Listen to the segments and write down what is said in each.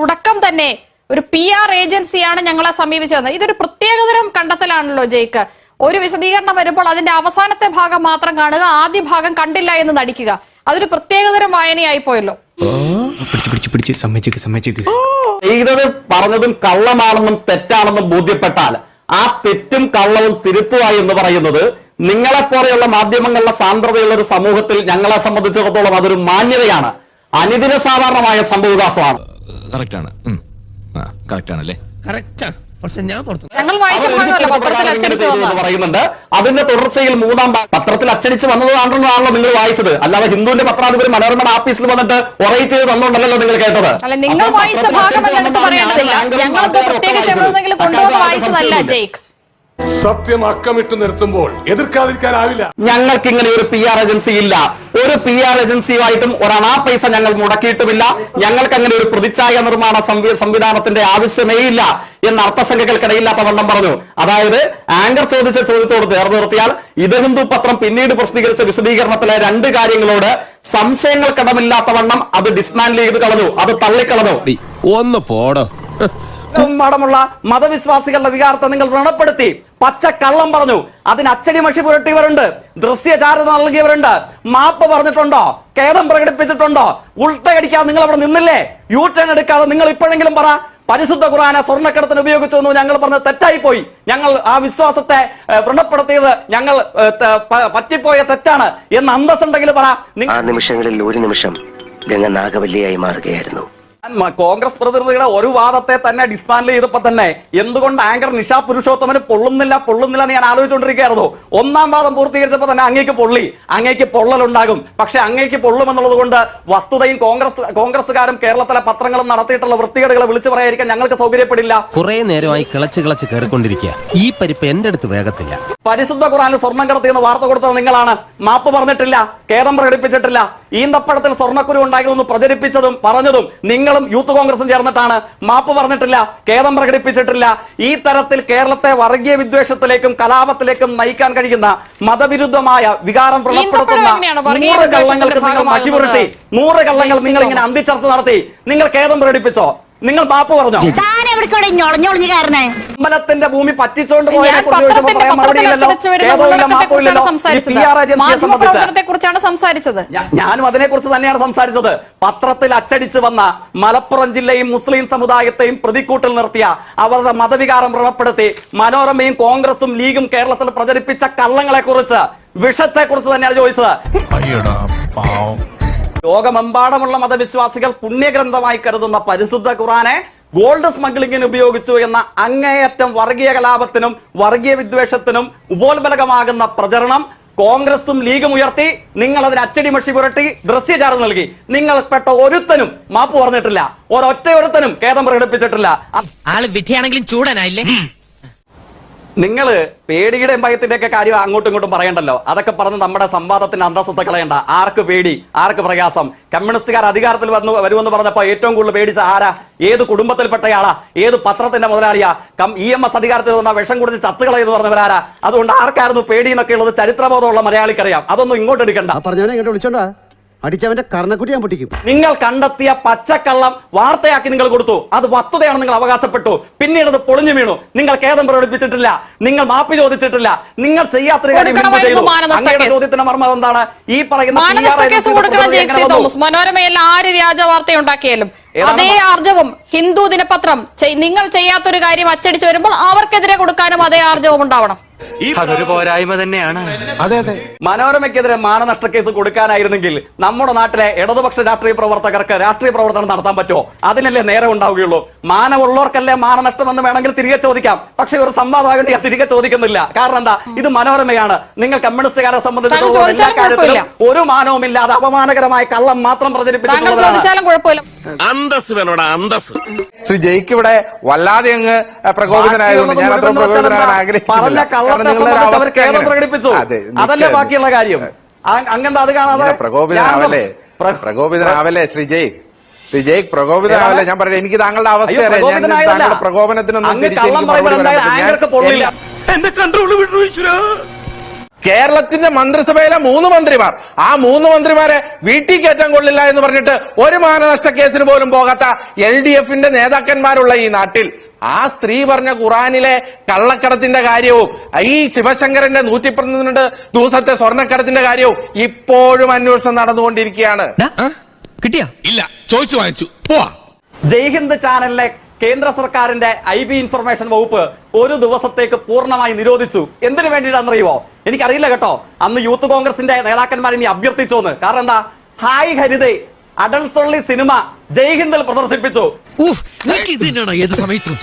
തുടക്കം തന്നെ ഒരു പി ആർ ഏജൻസിയാണ് ഞങ്ങളെ സമീപിച്ചത്. ഇതൊരു പ്രത്യേകതരം കണ്ടെത്തലാണല്ലോ ജയ്ക്ക്. ഒരു വിശദീകരണം വരുമ്പോൾ അതിന്റെ അവസാനത്തെ ഭാഗം മാത്രം കാണുക ആദ്യ ഭാഗം കണ്ടില്ല എന്ന് നടിക്കുക. അതൊരു പ്രത്യേകതരം വായനയായി പോയല്ലോ. ചെയ്തത് പറഞ്ഞതും കള്ളമാണെന്നും തെറ്റാണെന്നും ബോധ്യപ്പെട്ടാൽ ആ തെറ്റും കള്ളവും തിരുത്തുക എന്ന് പറയുന്നത് നിങ്ങളെപ്പോലെയുള്ള മാധ്യമങ്ങളുടെ സാന്ദ്രതയുള്ള ഒരു സമൂഹത്തിൽ ഞങ്ങളെ സംബന്ധിച്ചിടത്തോളം അതൊരു മാന്യതയാണ്. അനിദിന സാധാരണമായ സംഭവവികാസമാണ്. കറക്റ്റാണ്. കറക്റ്റാണല്ലേ? കറക്റ്റാ. പക്ഷെ ഞാൻ പുറത്തു ഞങ്ങൾ വായിച്ച ഭാഗമല്ല പത്രത്തിൽ ഇങ്ങനെ അച്ചടിച്ചു എന്ന് പറയുന്നുണ്ട്. അതിന്റെ തുടർച്ചയിൽ മൂന്നാം പത്രത്തിൽ അച്ചടിച്ച് വന്നതാണല്ലോ നിങ്ങൾ വായിച്ചത്. അല്ലാതെ ഹിന്ദുവിന്റെ പത്രാധിപർ മനോരമ ഓഫീസിൽ വന്നിട്ട് ഒറേറ്റ് ചെയ്ത് തന്നോണ്ടല്ലോ നിങ്ങൾ കേട്ടത്. സത്യം അക്കമിട്ട് നിർത്തുമ്പോൾ എതിർക്കാതിരിക്കാനാവില്ല. ഞങ്ങൾക്ക് ഇങ്ങനെ ഒരു പി ആർ ഏജൻസി ഇല്ല. ഒരു പി ആർ ഏജൻസിയുമായിട്ടും ഒരണാ പൈസ ഞങ്ങൾ മുടക്കിയിട്ടുമില്ല ഞങ്ങൾക്ക് അങ്ങനെ ഒരു പ്രതിച്ഛായ നിർമ്മാണ സംവിധാനത്തിന്റെ ആവശ്യമേ ഇല്ല എന്ന് അർത്ഥസംഖ്യകൾക്കിടയില്ലാത്ത വണ്ണം പറഞ്ഞു അതായത് ആങ്കർ ചോദിച്ച ചോദ്യത്തോട് ചേർന്ന് നിർത്തിയാൽ ഇത് ഹിന്ദു പത്രം പിന്നീട് പ്രസിദ്ധീകരിച്ച വിശദീകരണത്തിലെ രണ്ട് കാര്യങ്ങളോട് സംശയങ്ങൾ കടമില്ലാത്ത വണ്ണം അത് ഡിസ്മാൻഡിൽ ചെയ്ത് കളഞ്ഞു അത് തള്ളിക്കളഞ്ഞു ഒന്ന് പോടോ അടമുള്ള മതവിശ്വാസികളുടെ വികാരത്തെ നിങ്ങൾ വ്രണപ്പെടുത്തി പച്ച കള്ളം പറഞ്ഞു. അതിന് അച്ചടി മഷി പുരട്ടിയവരുണ്ട്. ദൃശ്യചാരത നൽകിയവരുണ്ട്. മാപ്പ് പറഞ്ഞിട്ടുണ്ടോ? ഖേദം പ്രകടിപ്പിച്ചിട്ടുണ്ടോ? ഉൾട്ടയടിക്കാതെ നിങ്ങൾ അവിടെ നിന്നില്ലേ? യു ടേൺ എടുക്കാതെ നിങ്ങൾ ഇപ്പോഴെങ്കിലും പറ. പരിശുദ്ധ ഖുറാനെ സ്വർണക്കടത്തിന് ഉപയോഗിച്ചു എന്ന് ഞങ്ങൾ പറഞ്ഞത് തെറ്റായി പോയി ഞങ്ങൾ ആ വിശ്വാസത്തെ വ്രണപ്പെടുത്തിയത് ഞങ്ങൾ പറ്റിപ്പോയ തെറ്റാണ് എന്ന് അന്തസ്സുണ്ടെങ്കിൽ പറ. ആ നിമിഷങ്ങളിൽ ഒരു നിമിഷം ഗംഗ നാഗവല്ലിയായി മാറുകയായിരുന്നു. കോൺഗ്രസ് പ്രതിനിധിയുടെ ഒരു വാദത്തെ തന്നെ ഡിസ്മാൻഡിൽ ചെയ്തപ്പോ തന്നെ എന്തുകൊണ്ട് ആങ്കർ നിഷാ പുരുഷോത്തമന് പൊള്ളുന്നില്ല പൊള്ളുന്നില്ല എന്ന് ഞാൻ ആലോചിച്ചുകൊണ്ടിരിക്കുകയായിരുന്നു. ഒന്നാം വാദം പൂർത്തീകരിച്ചപ്പോ തന്നെ അങ്ങേക്ക് പൊള്ളി അങ്ങേക്ക് പൊള്ളലുണ്ടാകും. പക്ഷെ അങ്ങേക്ക് പൊള്ളുമെന്നുള്ളത് കൊണ്ട് വസ്തുതയും കോൺഗ്രസ് കോൺഗ്രസ്സുകാരും കേരളത്തിലെ പത്രങ്ങളും നടത്തിയിട്ടുള്ള വൃത്തികേടുകളെ വിളിച്ചു പറയായിരിക്കാൻ ഞങ്ങൾക്ക് സൗകര്യപ്പെടില്ല. കുറെ നേരമായി കിളച്ച് കിളച്ച് കയറിക്കൊണ്ടിരിക്കുക ഈ പരിപ്പ് എന്റെ അടുത്ത് വേഗത്തില്ല. പരിശുദ്ധ ഖുറാനിൽ സ്വർണം കടത്തിയെന്ന് വാർത്ത കൊടുത്തത് നിങ്ങളാണ്. മാപ്പ് പറഞ്ഞിട്ടില്ല ഖേദം പ്രകടിപ്പിച്ചിട്ടില്ല. ഈന്തപ്പഴത്തിൽ സ്വർണക്കുരു ഉണ്ടായിരുന്നു പ്രചരിപ്പിച്ചതും പറഞ്ഞതും നിങ്ങളും യൂത്ത് കോൺഗ്രസും ചേർന്നിട്ടാണ്? മാപ്പ് പറഞ്ഞിട്ടില്ല ഖേദം പ്രകടിപ്പിച്ചിട്ടില്ല. ഈ തരത്തിൽ കേരളത്തെ വർഗീയ വിദ്വേഷത്തിലേക്കും കലാപത്തിലേക്കും നയിക്കാൻ കഴിയുന്ന മതവിരുദ്ധമായ വികാരം വ്രണപ്പെടുത്തുന്ന നൂറ് കള്ളങ്ങൾക്ക് നിങ്ങൾ മഷി നൂറ് കള്ളങ്ങൾ നിങ്ങൾ ഇങ്ങനെ. അന്തിച്ചർച്ച നടത്തി നിങ്ങൾ ഖേദം പ്രകടിപ്പിച്ചോ? നിങ്ങൾ മാപ്പ് പറഞ്ഞോ? അമ്പലത്തിന്റെ ഭൂമി പറ്റിച്ചോണ്ട് പോയതിനെ കുറിച്ച് സംസാരിച്ചത്. ഞാനും അതിനെ ഏജൻസിയെ സംബന്ധിച്ച്. പ്രവർത്തനത്തെ സംസാരിച്ചത്. ഞാനും അതിനെക്കുറിച്ച് തന്നെയാണ് സംസാരിച്ചത്. പത്രത്തിൽ അച്ചടിച്ചു വന്ന മലപ്പുറം ജില്ലയും മുസ്ലിം സമുദായത്തെയും പ്രതിക്കൂട്ടിൽ നിർത്തിയ അവരുടെ മതവികാരം വ്രണപ്പെടുത്തി മനോരമയും കോൺഗ്രസും ലീഗും കേരളത്തിൽ പ്രചരിപ്പിച്ച കള്ളങ്ങളെ കുറിച്ച് വിഷത്തെ കുറിച്ച് തന്നെയാണ് ചോദിച്ചത് ലോകമെമ്പാടുമുള്ള മതവിശ്വാസികൾ പുണ്യഗ്രന്ഥമായി കരുതുന്ന പരിശുദ്ധ ഖുറാനെ ഗോൾഡ് സ്മഗ്ലിംഗിന് ഉപയോഗിച്ചു എന്ന അങ്ങേയറ്റം വർഗീയ കലാപത്തിനും വർഗീയ വിദ്വേഷത്തിനും ഉപോത്ബലകമാകുന്ന പ്രചരണം കോൺഗ്രസും ലീഗും ഉയർത്തി നിങ്ങൾ അതിന് അച്ചടി മഷി പുരട്ടി ദൃശ്യചാരം നൽകി. നിങ്ങൾ പെട്ട ഒരുത്തനും മാപ്പ് പറഞ്ഞിട്ടില്ല. ഒരൊറ്റ ഒരുത്തനും ഖേദം പ്രകടിപ്പിച്ചിട്ടില്ല. ആൾ വിധിയാണെങ്കിലും ചൂടനായില്ലേ? നിങ്ങൾ പേടിയുടെയും ഭയത്തിന്റെ ഒക്കെ കാര്യം അങ്ങോട്ടും ഇങ്ങോട്ടും പറയണ്ടല്ലോ. അതൊക്കെ പറഞ്ഞ് നമ്മുടെ സംവാദത്തിന് അന്തസ്സത്തെ കളയണ്ട. ആർക്ക് പേടി? ആർക്ക് പ്രയാസം? കമ്മ്യൂണിസ്റ്റുകാർ അധികാരത്തിൽ വന്നു വരുമെന്ന് പറഞ്ഞപ്പോൾ ഏറ്റവും കൂടുതൽ പേടിച്ച ആരാ? ഏത് കുടുംബത്തിൽപ്പെട്ടയാളാ? ഏത് പത്രത്തിന്റെ മുതലാളിയാ? കം ഇ എം എസ് അധികാരത്തിൽ വന്ന വിഷം കുടിച്ച് ചത്തുകളയെന്ന് പറഞ്ഞവരാരാ? അതുകൊണ്ട് ആർക്കായിരുന്നു പേടി എന്നൊക്കെ ഉള്ളത് ചരിത്രബോധമുള്ള മലയാളിക്കറിയാം. അതൊന്നും ഇങ്ങോട്ട് എടുക്കണ്ട. അടിച്ചവന്റെ കർണക്കുട്ടി ഞാൻ പൊട്ടിക്കും. നിങ്ങൾ കണ്ടെത്തിയ പച്ചക്കള്ളം വാർത്തയാക്കി നിങ്ങൾ കൊടുത്തു. അത് വസ്തുതയാണ് നിങ്ങൾ അവകാശപ്പെട്ടു. പിന്നീട് അത് പൊളിഞ്ഞു വീണു. നിങ്ങൾ ഖേദം പ്രകടിപ്പിച്ചിട്ടില്ല. നിങ്ങൾ മാപ്പ് ചോദിച്ചിട്ടില്ല. നിങ്ങൾ ചെയ്യാത്ത അങ്ങയുടെ ചോദ്യത്തിന്റെ മർമ്മം എന്താണ്? ഈ പറയുന്ന മനോരമയിൽ ആര് വ്യാജ വാർത്ത ഉണ്ടാക്കിയാലും അതേ ആർജവം ഹിന്ദു ദിനപത്രം നിങ്ങൾ ചെയ്യാത്തൊരു കാര്യം അച്ചടിച്ചു വരുമ്പോൾ അവർക്കെതിരെ കൊടുക്കാനും അതേ ആർജവം ഉണ്ടാവണം. അതൊരു പോരായ്മ തന്നെയാണ്. അതെ അതെ. മനോരമയ്ക്കെതിരെ മാനനഷ്ട കേസ് കൊടുക്കാനായിരുന്നെങ്കിൽ നമ്മുടെ നാട്ടിലെ ഇടതുപക്ഷ രാഷ്ട്രീയ പ്രവർത്തകർക്ക് രാഷ്ട്രീയ പ്രവർത്തനം നടത്താൻ പറ്റുമോ? അതിനല്ലേ നേരെ ഉണ്ടാവുകയുള്ളൂ. മാനമുള്ളവർക്കല്ലേ മാനനഷ്ടം എന്ന് വേണമെങ്കിൽ തിരികെ ചോദിക്കാം. പക്ഷെ ഒരു സംവാദമാകേണ്ടി ഞാൻ തിരികെ ചോദിക്കുന്നില്ല. കാരണം എന്താ? ഇത് മനോരമയാണ്. നിങ്ങൾ കമ്മ്യൂണിസ്റ്റുകാരെ സംബന്ധിച്ചിടത്തോളം എല്ലാ കാര്യത്തിലും. ഒരു മാനവുമില്ലാതെ അപമാനകരമായ കള്ളം മാത്രം പ്രചരിപ്പിച്ചിട്ടുള്ളതാണ് അന്തസ് വേണോടാ അന്തസ് ശ്രീ ജയ്ക്ക് ഇവിടെ വല്ലാതെ അങ്ങ് പ്രകോപിതനായതുകൊണ്ട് ഞാൻ അത്ര പ്രകോപിതനാകാൻ ആഗ്രഹിക്കുന്നില്ല. കള്ളത്തെ സംബന്ധിച്ച് അവർ ഖേദം. പ്രകടിപ്പിച്ചു. അതല്ലേ ബാക്കിയുള്ള കാര്യം. അങ്ങനത്തെ അങ്ങെന്താ അത് കാണാതെ ഇങ്ങനെ പ്രകോപിതനാവല്ലേ ശ്രീജയ് പ്രകോപിതനാവല്ലേ ശ്രീ ജയ് ശ്രീ ജയ് പ്രകോപിതനാവല്ലേ ഞാൻ പറയുന്നത് എനിക്ക് താങ്കളുടെ അവസ്ഥ അറിയാം. പ്രകോപനത്തിനൊന്നും കേരളത്തിന്റെ മന്ത്രിസഭയിലെ മൂന്ന് മന്ത്രിമാർ ആ മൂന്ന് മന്ത്രിമാരെ വീട്ടിൽ കയറ്റാൻ കൊള്ളില്ല എന്ന് പറഞ്ഞിട്ട് ഒരു മാനനഷ്ട കേസിന് പോലും പോകാത്ത എൽ ഡി എഫിന്റെ നേതാക്കന്മാരുള്ള ഈ നാട്ടിൽ ആ സ്ത്രീ പറഞ്ഞ ഖുറാനിലെ കള്ളക്കടത്തിന്റെ കാര്യവും ഈ ശിവശങ്കരന്റെ നൂറ്റി പന്ത്രണ്ട് ദിവസത്തെ സ്വർണക്കടത്തിന്റെ കാര്യവും ഇപ്പോഴും അന്വേഷണം നടന്നുകൊണ്ടിരിക്കുകയാണ്. കിട്ടിയാ? ഇല്ല ചോദിച്ചു വാങ്ങിച്ചു. പോവാ. ജയ്ഹിന്ദ് ചാനലിലെ കേന്ദ്ര സർക്കാരിന്റെ ഐ ബി ഇൻഫർമേഷൻ വകുപ്പ് ഒരു ദിവസത്തേക്ക് പൂർണമായി നിരോധിച്ചു. എന്തിനു വേണ്ടിയിട്ടാണെന്നറിയുമോ എനിക്കറിയില്ല കേട്ടോ. അന്ന് യൂത്ത് കോൺഗ്രസിന്റെ നേതാക്കന്മാർ ഇനി അഭ്യർത്ഥിച്ചോന്ന്. കാരണം എന്താ? ഹായ് ഹരിതേ അഡൽസൊള്ളി സിനിമ ജയ്ഹിന്ദിൽ പ്രദർശിപ്പിച്ചു. ഏത് സമയത്തും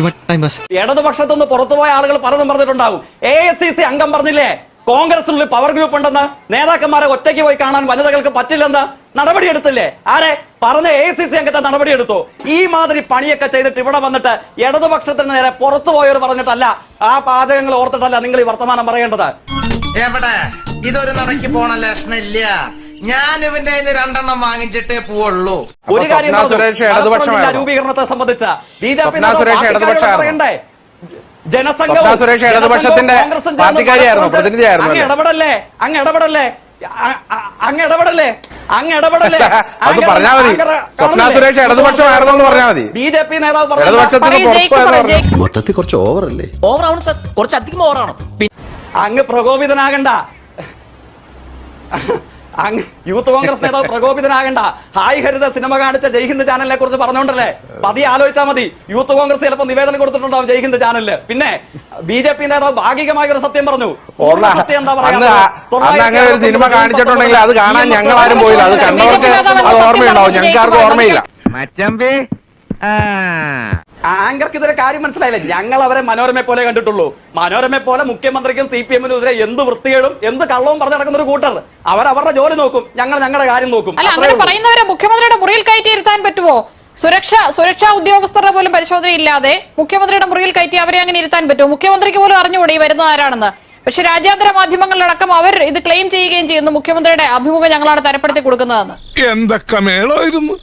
ഇടതുപക്ഷത്തുനിന്ന് പുറത്തുപോയ ആളുകൾ പലതും പറഞ്ഞിട്ടുണ്ടാവും. എ എസ് സി സി അംഗം പറഞ്ഞില്ലേ? കോൺഗ്രസിനുള്ളിൽ പവർ ഗ്രൂപ്പ് ഉണ്ടെന്ന്. നേതാക്കന്മാരെ ഒറ്റയ്ക്ക് പോയി കാണാൻ വനിതകൾക്ക് പറ്റില്ലെന്ന് നടപടിയെടുത്തില്ലേ? ആരെ? പറഞ്ഞ എ സി സി അംഗത്തെ നടപടിയെടുത്തു. ഈ മാതിരി പണിയൊക്കെ ചെയ്തിട്ട് ഇവിടെ വന്നിട്ട് ഇടതുപക്ഷത്തിന് നേരെ പുറത്തു പോയവർ പറഞ്ഞിട്ടല്ല. ആ പാചകങ്ങൾ ഓർത്തിട്ടല്ല നിങ്ങൾ ഈ വർത്തമാനം പറയേണ്ടത്. എവിടെ? ഇതൊരു നടക്കി പോണ ലക്ഷണില്ല ഞാൻ ഇവന്റെ രണ്ടെണ്ണം വാങ്ങിച്ചിട്ടേ പോവുള്ളൂ. ഒരു കാര്യം? രൂപീകരണത്തെ സംബന്ധിച്ച ബി ജെ പി പറയണ്ടേ? ജനസംഘം സുരേഷ് ഇടതുപക്ഷത്തിന്റെ പ്രതിനിധിയായിരുന്നു പാർട്ടിക്കാരിയായിരുന്നോ? അങ്ങ് അല്ലേ? ഇടപെടല്ലേ? അങ്ങ് ഇടപെടല്ലേ? അങ്ങ് ഇടപെടല്ലേ? അങ്ങ് ഇടപെടല്ലേ? അത് പറഞ്ഞാ മതി. സ്വപ്ന സുരേഷ് ഇടതുപക്ഷമായിരുന്നു എന്ന് പറഞ്ഞാ മതി. ബി ജെ പി നേതാവ് പറഞ്ഞു ഇടതുപക്ഷത്തിന് പറയൂ പുറത്തു ജയിക്ക് പോയെന്ന് പറയൂ പറഞ്ഞു ജയിക്ക് മൊത്തത്തിൽ കുറച്ച് ഓവറല്ലേ? ഓവറാണ് സർ. കുറച്ച് അധികം ഓവറാണ് അങ്ങ് പ്രകോപിതനാകണ്ട. യൂത്ത് കോൺഗ്രസ് നേതാവ് പ്രകോപിതനാകണ്ട. ഹായ് ഹരിത സിനിമ കാണിച്ച ജയ്ഹിന്ദ് ചാനലിനെ കുറിച്ച് പറഞ്ഞോണ്ടല്ലേ? പതി ആലോചിച്ചാൽ മതി. യൂത്ത് കോൺഗ്രസ് ചിലപ്പോൾ നിവേദനം കൊടുത്തിട്ടുണ്ടാവും ജയ്ഹിന്ദ് ചാനലിൽ. പിന്നെ ബി ജെ പി നേതാവ് ഭാഗികമായ ഒരു സത്യം പറഞ്ഞു. സത്യം എന്താ പറയാ? സിനിമ കാണിച്ചിട്ടുണ്ടെങ്കിൽ അത് കാണാൻ ഞങ്ങൾ ആരും പോയില്ല. അത് കണ്ടവർക്ക് ഓർമ്മയുണ്ടാവും. ഞങ്ങൾക്ക് ആർക്കും ഓർമ്മയില്ല. മച്ചമ്പി ആങ്കർക്ക് ഇതൊരു കാര്യം മനസ്സിലായില്ല? ഞങ്ങൾ അവരെ മനോരമയെ പോലെ കണ്ടിട്ടുള്ളൂ. മനോരമയെ പോലെ മുഖ്യമന്ത്രിക്കും സി പി എമ്മിനും എതിരെ എന്ത് വൃത്തികേടും എന്ത് കള്ളവും പറഞ്ഞു നടക്കുന്ന ഒരു കൂട്ടർ. അവർ അവരുടെ ജോലി നോക്കും ഞങ്ങൾ ഞങ്ങളുടെ കാര്യം നോക്കും. പറയുന്നവരെ മുഖ്യമന്ത്രിയുടെ മുറിയിൽ കയറ്റിയിരുത്താൻ പറ്റുമോ സുരക്ഷ സുരക്ഷാ ഉദ്യോഗസ്ഥരുടെ പോലും പരിശോധന ഇല്ലാതെ മുഖ്യമന്ത്രിയുടെ മുറിയിൽ കയറ്റി അവരെ അങ്ങനെ ഇരുത്താൻ പറ്റുമോ മുഖ്യമന്ത്രിക്ക് പോലും അറിഞ്ഞുകൂടെ ഈ വരുന്ന ആരാണെന്ന് പക്ഷെ രാജ്യാന്തര മാധ്യമങ്ങളിലടക്കം അവർ ഇത് ക്ലെയിം ചെയ്യുകയും ചെയ്യുന്നു. മുഖ്യമന്ത്രിയുടെ അഭിമുഖം ഞങ്ങളാണ് തരപ്പെടുത്തി കൊടുക്കുന്നതെന്ന്. എന്തൊക്കെ മേളായിരുന്നു?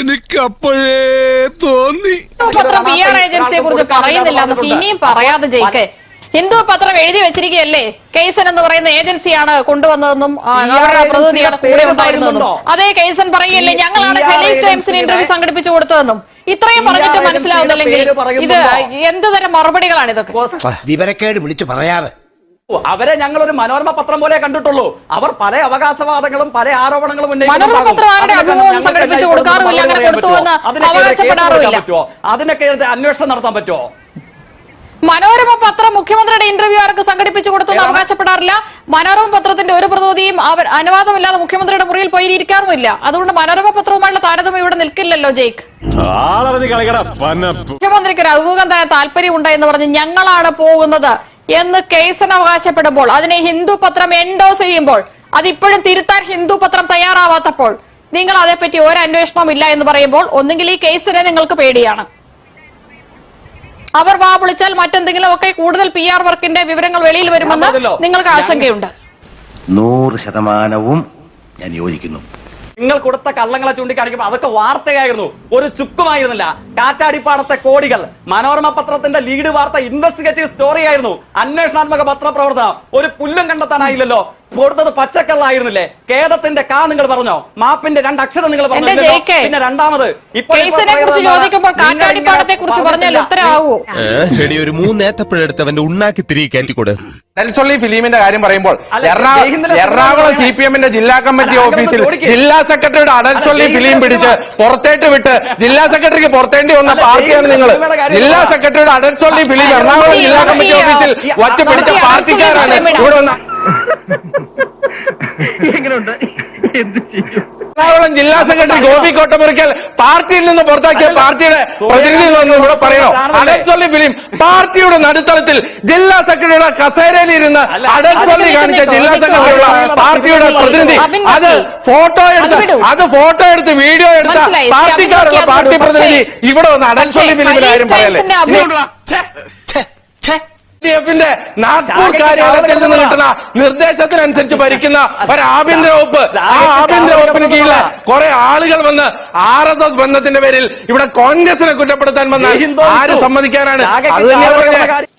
എനിക്ക് അപ്പോഴേ തോന്നി. പത്രം പി ആർ ഏജൻസിയെ കുറിച്ച് പറയുന്നില്ല നമുക്ക് ഇനിയും പറയാതെ ജയിക്കെ. ഹിന്ദു പത്രം എഴുതി വെച്ചിരിക്കുകയല്ലേ? കേസൻ എന്ന് പറയുന്ന ഏജൻസിയാണ് കൊണ്ടുവന്നതെന്നും അവരുടെ പ്രതിനിധിയാണ് കൂടെ ഉണ്ടായിരുന്നതെന്നും. അതേ കേസൻ പറയുകയല്ലേ ഞങ്ങളാണ് ഖലീസ് ടൈംസിന് ഇന്റർവ്യൂ സംഘടിപ്പിച്ചു കൊടുത്തതെന്നും. ഇത്രയും പറഞ്ഞിട്ട് മനസ്സിലാവുന്നില്ലെങ്കിൽ ഇത്? എന്ത് തരം മറുപടികളാണ് ഇതൊക്കെ? വിവരക്കേട് വിളിച്ചു പറയാതെ അവരെ ഞങ്ങൾ ഒരു മനോരമ പത്രം പോലെ കണ്ടിട്ടുള്ളൂ. അവർ പല അവകാശവാദങ്ങളും പല ആരോപണങ്ങളും. അതിനൊക്കെ അന്വേഷണം നടത്താൻ പറ്റുമോ? മനോരമ പത്രം മുഖ്യമന്ത്രിയുടെ ഇന്റർവ്യൂ ആർക്ക് സംഘടിപ്പിച്ചു കൊടുത്തെന്ന് അവകാശപ്പെടാറില്ല. മനോരമ പത്രത്തിന്റെ ഒരു പ്രതിനിധിയും അവർ അനുവാദമില്ലാതെ മുഖ്യമന്ത്രിയുടെ മുറിയിൽ പോയി ഇരിക്കാറുമില്ല. അതുകൊണ്ട് മനോരമ പത്രവുമായുള്ള താരതമ്യം ഇവിടെ നിൽക്കില്ലല്ലോ ജയ്ക്ക്. മുഖ്യമന്ത്രിക്ക് ഒരു അഭിമുഖം താല്പര്യം എന്ന് പറഞ്ഞ് ഞങ്ങളാണ് പോകുന്നത്. എന്ന് കേസൻ അവകാശപ്പെടുമ്പോൾ അതിനെ ഹിന്ദു പത്രം എൻഡോസ് ചെയ്യുമ്പോൾ അതിപ്പോഴും തിരുത്താൻ ഹിന്ദു പത്രം തയ്യാറാവാത്തപ്പോൾ നിങ്ങൾ അതേപ്പറ്റി ഒരു അന്വേഷണവും ഇല്ല എന്ന് പറയുമ്പോൾ ഒന്നുകിൽ ഈ കേസിനെ നിങ്ങൾക്ക് പേടിയാണ്. അവർ വാ വിളിച്ചാൽ മറ്റെന്തെങ്കിലും ഒക്കെ കൂടുതൽ പി ആർ വർക്കിന്റെ വിവരങ്ങൾ വെളിയിൽ വരുമെന്ന്. നിങ്ങൾക്ക് ആശങ്കയുണ്ട്. നൂറ് ശതമാനവും ഞാൻ യോജിക്കുന്നു. നിങ്ങൾ കൊടുത്ത കള്ളങ്ങളെ ചൂണ്ടിക്കാണിക്കുമ്പോൾ അതൊക്കെ വാർത്തയായിരുന്നു. ഒരു ചുക്കുമായിരുന്നില്ല. കാറ്റാടിപ്പാടത്തെ കോടികൾ. മനോരമ പത്രത്തിന്റെ ലീഡ് വാർത്ത ഇൻവെസ്റ്റിഗേറ്റീവ് സ്റ്റോറി ആയിരുന്നു. അന്വേഷണാത്മക പത്രപ്രവർത്തനം. ഒരു പുല്ലും കണ്ടെത്താനായില്ലല്ലോ. കൊടുത്തത് പച്ചക്കള്ളായിരുന്നില്ലേ? കേരളത്തിന്റെ കാ നിങ്ങൾ പറഞ്ഞോ? മാപ്പിന്റെ രണ്ട് അക്ഷരം നിങ്ങൾ പറഞ്ഞോ പിന്നെ രണ്ടാമത് ഇപ്പോൾ ഒരു മൂന്നേത്തപ്പഴെടുത്ത് അവന്റെ ഉണ്ണാക്കി തിരികെ കയറ്റിക്കൊടു. നെൽസൊള്ളി ഫിലിമിന്റെ കാര്യം പറയുമ്പോൾ. എറണാകുളം സി പി എമ്മിന്റെ ജില്ലാ കമ്മിറ്റി ഓഫീസിൽ ജില്ലാ സെക്രട്ടറിയുടെ അടൽസൊള്ളി ഫിലിം പിടിച്ച് പുറത്തേട്ട് വിട്ട് ജില്ലാ സെക്രട്ടറിക്ക് പുറത്തേണ്ടി വന്ന പാർട്ടിയാണ് നിങ്ങൾ ജില്ലാ. സെക്രട്ടറിയുടെ അടൽസൊള്ളി ഫിലിം എറണാകുളം ജില്ലാ കമ്മിറ്റി ഓഫീസിൽ വച്ച് പിടിച്ച പാർട്ടിക്കാരാണ്. ഇവിടെ വിടാം. ഇവിടെ വന്ന എറണാകുളം ജില്ലാ സെക്രട്ടറി ഗോപി കോട്ടമുറിക്കൽ പാർട്ടിയിൽ നിന്ന് പുറത്താക്കിയ പാർട്ടിയുടെ പ്രതിനിധി ഇവിടെ പറയണോ? അടച്ചൊല്ലി ഫിലിം പാർട്ടിയുടെ നടുത്തളത്തിൽ ജില്ലാ സെക്രട്ടറിയുടെ കസേരയിൽ ഇരുന്ന് അടച്ചൊല്ലി കാണിച്ച ജില്ലാ. സെക്രട്ടറിയുള്ള പാർട്ടിയുടെ പ്രതിനിധി. അത് ഫോട്ടോ എടുത്ത് അത് ഫോട്ടോ എടുത്ത് വീഡിയോ എടുത്ത. പാർട്ടിക്കാരുള്ള പാർട്ടി പ്രതിനിധി ഇവിടെ വന്ന് അടച്ചൊല്ലി പറയല്ലേ? ഇനി അഭിമുഖം- എഫിന്റെ നാഗ്പൂർ കാര്യാലയത്തിൽ നിന്ന് കിട്ടുന്ന നിർദ്ദേശത്തിനനുസരിച്ച് ഭരിക്കുന്ന ഒരു ആഭ്യന്തര വകുപ്പ്. ആ ആഭ്യന്തര വകുപ്പിന് കീഴിൽ കുറെ ആളുകൾ വന്ന് ആർ എസ് എസ് ബന്ധത്തിന്റെ പേരിൽ ഇവിടെ കോൺഗ്രസിനെ കുറ്റപ്പെടുത്താൻ വന്ന ആര് സമ്മതിക്കാനാണ്? അത്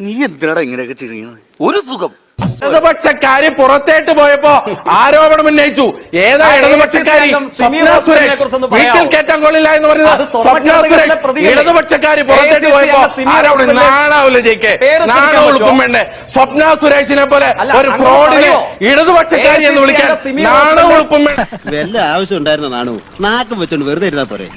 നീ എന്തിനാടാ ഇങ്ങനെയൊക്കെ ചെയ്യുന്നത്? ഒരു സുഖം. ഇടതുപക്ഷക്കാരി പുറത്തേട്ട് പോയപ്പോ ആരോപണം ഉന്നയിച്ചു. ഏതാ ഇടതുപക്ഷക്കാരി? സ്വപ്ന സുരേഷ്. വീട്ടിൽ കേറ്റാൻ കയറ്റാൻ കൊള്ളില്ല എന്ന് പറഞ്ഞത് സ്വപ്ന സുരേഷ്? ഇടതുപക്ഷക്കാരി പുറത്തേട്ട് പോയപ്പോ ആരോപണം നാണാവില്ല ജയിക്കെ നാണവെളുപ്പം? വേണ്ടേ സ്വപ്ന സുരേഷിനെ പോലെ ഒരു ഫ്രോഡിൽ ഫ്രോഡിനെ ഇടതുപക്ഷക്കാരി എന്ന് വിളിക്കാൻ നാണവെളുപ്പം വേണ്ടേ വല്ല ആവശ്യം ഉണ്ടായിരുന്ന നാണു? നാക്കം വെച്ചോണ്ട് വെറുതെ ഇരുന്നാ പോരെ?